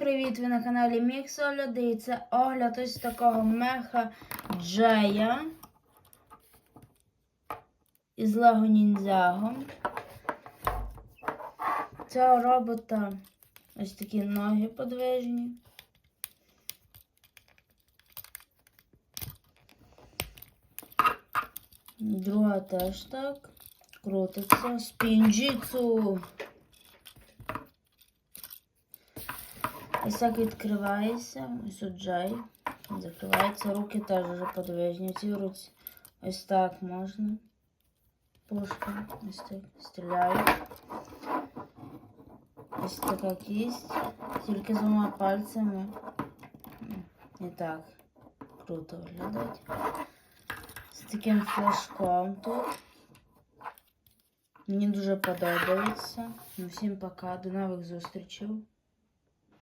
привіт! Ви на каналі Міксогляди і це огляд ось такого меха Джея із Лего Ніндзяго. Цього робота ось такі ноги подвижні. Друга теж так. Крутиться. Спінджіцу. Ось так відкривається. Ось тут джай. Закривається. Руки теж вже подвижні. Ці руці ось так можна. Пушка. Ось так стріляють. Ось така кість. Тільки з двома пальцями. І так. Круто виглядать. З таким флажком тут. Мені дуже подобається. Ну, всім пока. До нових зустрічей.